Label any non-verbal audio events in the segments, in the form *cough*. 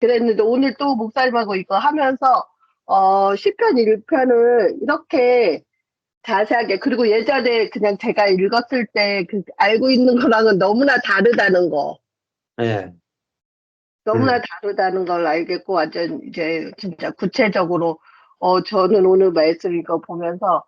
그랬는데 오늘 또 목사님하고 이거 하면서 어 시편 1편을 이렇게 자세하게 그리고 예전에 그냥 제가 읽었을 때 그 알고 있는 거랑은 너무나 다르다는 거. 예. 너무나 음. 다르다는 걸 알겠고 완전 이제 진짜 구체적으로 어 저는 오늘 말씀 이거 보면서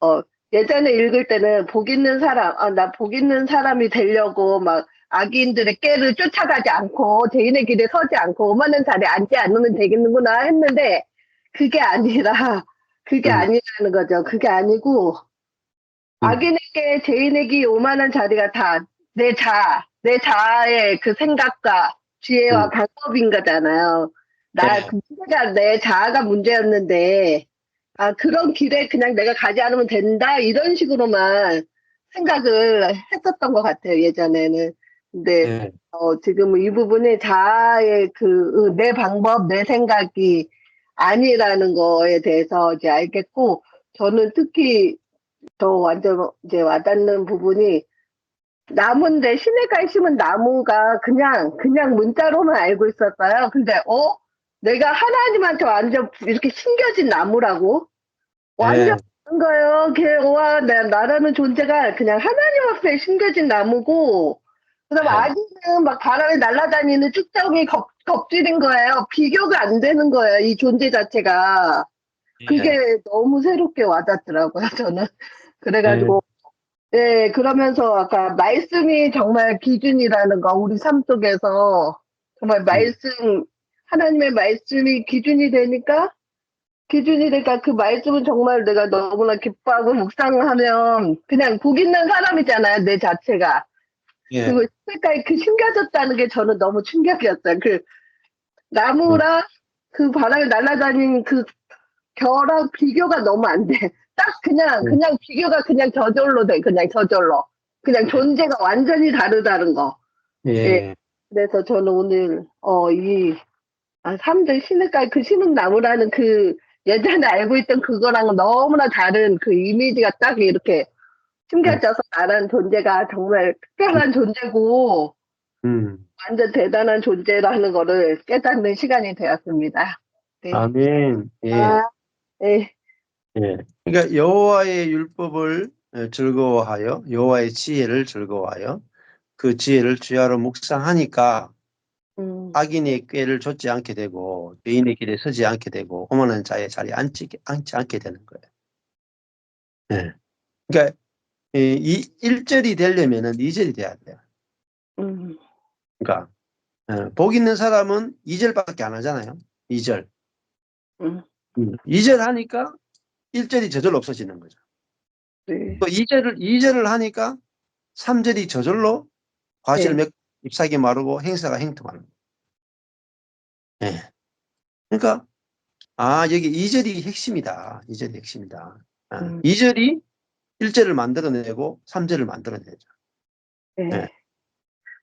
어 예전에 읽을 때는 복 있는 사람 아 나 복 있는 사람이 되려고 막 악인들의 깨를 쫓아가지 않고 죄인의 길에 서지 않고 오만한 자리에 앉지 않으면 되겠는구나 했는데 그게 아니라 그게 음. 아니라는 거죠. 그게 아니고 음. 죄인의 길 오만한 자리가 다 내 자아 내 자아의 그 생각과 지혜와 음. 방법인 거잖아요. 나 네. 그가 내 자아가 문제였는데 아 그런 길에 그냥 내가 가지 않으면 된다 이런 식으로만 생각을 했었던 것 같아요 예전에는. 근데 예. 어, 지금 이 부분이 자아의 그 내 방법 내 생각이 아니라는 거에 대해서 이제 알겠고 저는 특히 더 완전 이제 와닿는 부분이 나무인데 시내가에 심은 나무가 그냥 그냥 문자로만 알고 있었어요. 근데 어 내가 하나님한테 완전 이렇게 심겨진 나무라고 완전 그런 거예요. 걔, 와, 나, 나라는 존재가 그냥 하나님 앞에 심겨진 나무고, 그 다음에 네. 아기는 막 바람에 날아다니는 쭉정이 겁, 겁질인 거예요. 비교가 안 되는 거예요. 이 존재 자체가. 그게 예. 너무 새롭게 와닿더라고요, 저는. *laughs* 그래가지고, 예, 그러면서 아까 말씀이 정말 기준이라는 거, 우리 삶 속에서 정말 말씀, 하나님의 말씀이 기준이 되니까, 기준이 되니까 그 말씀은 정말 내가 너무나 기뻐하고 묵상하면 그냥 복 있는 사람이잖아요, 내 자체가. 예. 그리고 색깔이 그 심겨졌다는 게 저는 너무 충격이었어요. 그 나무랑 그 바람에 날아다니는 그 겨랑 비교가 너무 안 돼. 딱 그냥 음. 그냥 비교가 그냥 저절로 돼. 그냥 저절로. 그냥 존재가 완전히 다르다는 거. 예. 그래서 저는 오늘 어이 아, 사람들 시냇가에 그 심은 나무라는 그 예전에 알고 있던 그거랑은 너무나 다른 그 이미지가 딱 이렇게 심겨져서 나라는 존재가 정말 특별한 존재고 음. 완전 대단한 존재라는 거를 깨닫는 시간이 되었습니다. 네. 아멘. 예. 아, 네. 예. 그러니까 여호와의 율법을 어, 즐거워하여 여호와의 지혜를 즐거워하여 그 지혜를 주야로 묵상하니까 음, 악인의 꾀를 좇지 않게 되고 죄인의 길에 서지 않게 되고 오만한 자의 자리에 앉지, 앉지 않게 되는 거예요. 예. 그러니까 이, 이 1절이 되려면은 2절이 돼야 돼요. 음, 그러니까 어, 복 있는 사람은 2절밖에 안 하잖아요. 2절. 음, 2절 하니까 1절이 저절로 없어지는 거죠. 네. 또 2절을 2절을 하니까 3절이 저절로 과실 네. 몇 잎사귀 마르고 행사가 행통하는 거예요. 예. 그러니까 아 여기 2절이 핵심이다. 2절이 핵심이다. 아, 음. 2절이 1절을 만들어내고 3절을 만들어내죠. 네. 네.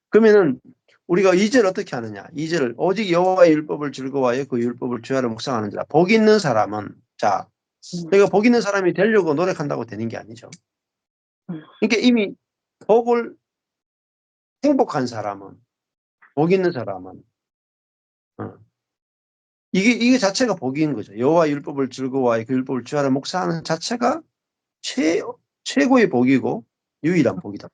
그러면은 우리가 2절 어떻게 하느냐? 2절 오직 여호와의 율법을 즐거워하여 그 율법을 주야로 묵상하는 자라. 복 있는 사람은 자 음. 내가 복 있는 사람이 되려고 노력한다고 되는 게 아니죠. 음. 그러니까 이미 복을 행복한 사람은 복 있는 사람은 어, 이게 이게 자체가 복인 거죠. 여호와 율법을 즐거워하여 그 율법을 주야로 묵상하는 자체가 최 최고의 복이고 유일한 복이다.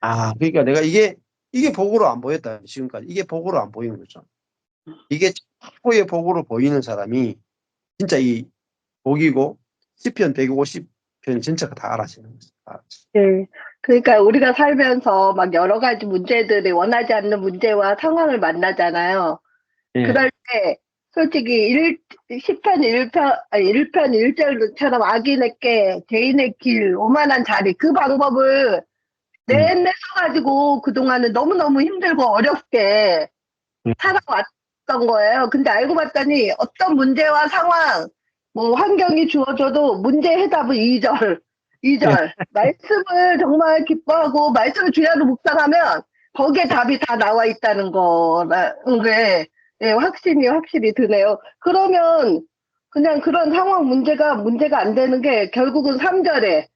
아, 그러니까 내가 이게 이게 복으로 안 보였다 지금까지 이게 복으로 안 보이는 거죠. 이게 최고의 복으로 보이는 사람이 진짜 이 복이고 시편 150편 전체가 다 알아지는 거죠. 네. 그러니까 우리가 살면서 막 여러 가지 문제들이 원하지 않는 문제와 상황을 만나잖아요. 예. 그럴 때 솔직히 1, 10편 1편, 아니 1편 1절처럼 악인에게 죄인의 길, 오만한 자리 그 방법을 내내 써가지고 그동안은 너무너무 힘들고 어렵게 음. 살아왔던 거예요. 근데 알고 봤더니 어떤 문제와 상황, 뭐 환경이 주어져도 문제 해답은 2절, 2절. *laughs* 말씀을 정말 기뻐하고 말씀을 주야로 묵상하면 거기에 답이 다 나와 있다는 거라는 게 예, 확신이 확실히 드네요. 그러면 그냥 그런 상황 문제가 문제가 안 되는 게 결국은 3절에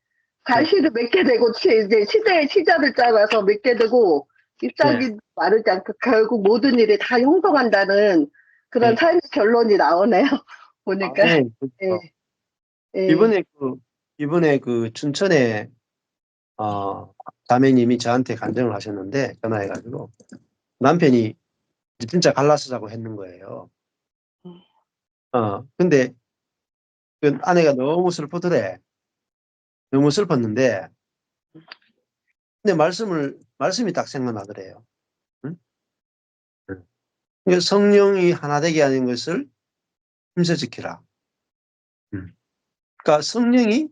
갈시를 맺게 되고 치- 이제 시대의 시절을 따라서 맺게 되고 잎사귀 마르지 않고 결국 모든 일이 다 형성한다는 그런 네. 삶의 결론이 나오네요. *laughs* 보니까. 네, 그렇죠. 예. 예. 이번에 그 이번에 그 춘천에 어 자매님이 저한테 간증을 하셨는데 전화해가지고 남편이 진짜 갈라서자고 했는 거예요. 음. 어 근데 그 아내가 너무 슬프더래. 너무 슬펐는데 근데 말씀을 말씀이 딱 생각나더래요. 응? 응. 그러니까 성령이 하나 되게 하는 것을 힘써 지키라. 응. 그러니까 성령이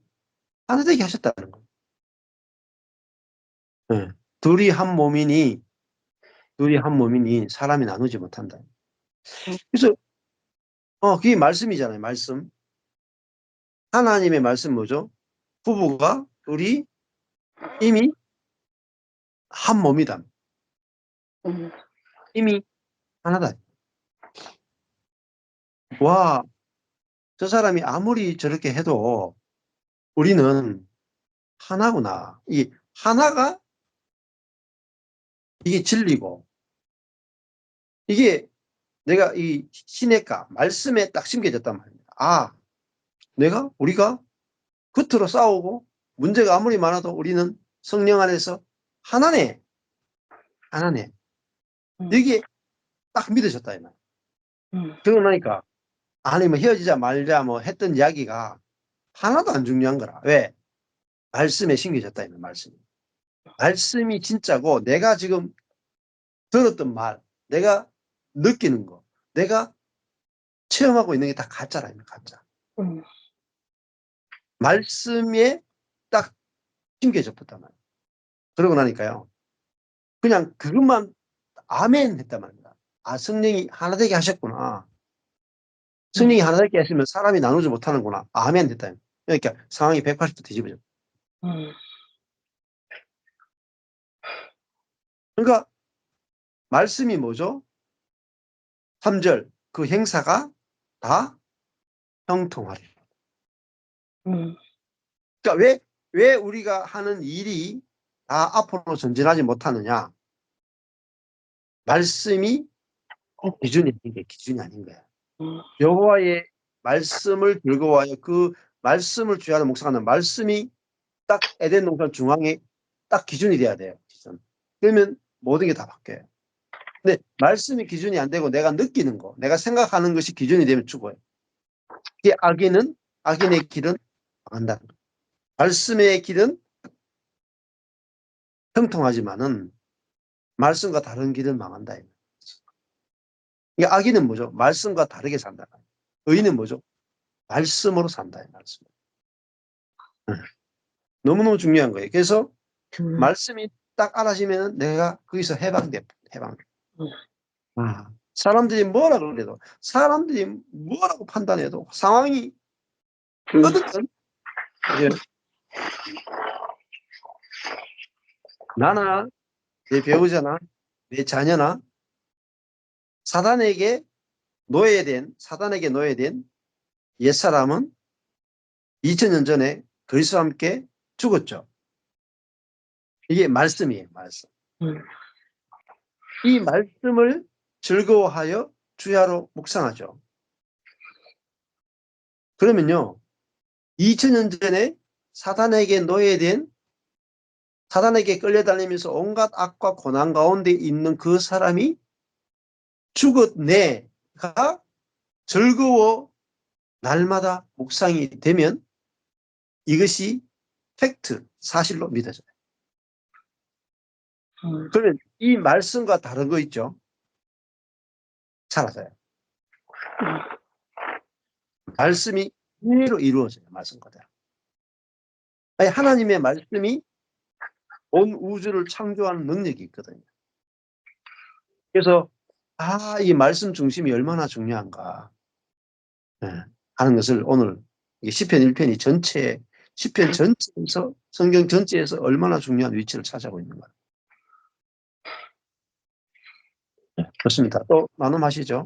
하나 되게 하셨다는 거예요. 예. 둘이 한 몸이니 둘이 한 몸이니 사람이 나누지 못한다. 그래서 어 그게 말씀이잖아요. 말씀. 하나님의 말씀 뭐죠? 부부가 둘이 이미 한 몸이다. 음. 이미 하나다. 와, 저 사람이 아무리 저렇게 해도 우리는 하나구나. 이 하나가 이게 진리고 이게 내가 이 시내가 말씀에 딱 심겨졌단 말입니다. 아, 내가 우리가 겉으로 싸우고 문제가 아무리 많아도 우리는 성령 안에서 하나네. 하나네. 음. 여기에 딱 믿어졌다. 이 말. 음. 그러고 나니까 아니 뭐 헤어지자 말자 뭐 했던 이야기가 하나도 안 중요한 거라. 왜? 말씀에 심겨졌다. 이 말, 말씀이. 말씀이 진짜고 내가 지금 들었던 말, 내가 느끼는 거, 내가 체험하고 있는 게 다 가짜라. 이 말, 가짜. 음. 말씀에 딱 심겨졌단 말이에요. 그러고 나니까요. 그냥 그것만 아멘 했단 말입니다. 아, 성령이 하나 되게 하셨구나. 성령이 하나 되게 했으면 사람이 나누지 못하는구나. 아멘 했다. 그러니까 상황이 180도 뒤집어져. 음. 그러니까 말씀이 뭐죠? 3절 그 행사가 다 형통하리라. 음. 그러니까 왜, 왜 우리가 하는 일이 다 앞으로 전진하지 못하느냐? 말씀이 기준이 아닌 게 기준이 아닌 거야. 음. 여호와의 말씀을 즐거워하여 그 말씀을 주야로 묵상하는 말씀이 딱 에덴 동산 중앙에 딱 기준이 돼야 돼요. 기준. 그러면 모든 게 다 바뀌어요. 근데 말씀이 기준이 안 되고 내가 느끼는 거, 내가 생각하는 것이 기준이 되면 죽어요. 이게 악인은 악인의 길은 망한다는 거예요. 말씀의 길은 형통하지만은 말씀과 다른 길은 망한다. 이게 악인은 뭐죠? 말씀과 다르게 산다. 의인은 뭐죠? 말씀으로 산다. 이 말씀. 응. 너무너무 중요한 거예요. 그래서 음. 말씀이 딱 알아지면 내가 거기서 해방돼. 해방. 음. 아, 사람들이 뭐라 그래도 사람들이 뭐라고 판단해도 상황이 음. 어떻든 이제 나나 내 배우자나 내 자녀나 사단에게 노예된 사단에게 노예된 옛사람은 2000년 전에 그리스도와 함께 죽었죠. 이게 말씀이에요, 말씀. 음. 이 말씀을 즐거워하여 주야로 묵상하죠. 그러면요, 2000년 전에 사단에게 노예된 사단에게 끌려다니면서 온갖 악과 고난 가운데 있는 그 사람이 죽었네가 즐거워 날마다 묵상이 되면 이것이 팩트, 사실로 믿어져요. 음. 그러면 이 말씀과 다른 거 있죠? 사라져요. 말씀이 그대로 이루어져요. 말씀 그대로. 아니, 하나님의 말씀이 온 우주를 창조하는 능력이 있거든요. 그래서 아, 이 말씀 중심이 얼마나 중요한가 예, 하는 것을 오늘 시편 1편이 전체 시편 전체에서 성경 전체에서 얼마나 중요한 위치를 차지하고 있는가. 예, 좋습니다. 또 나눔하시죠.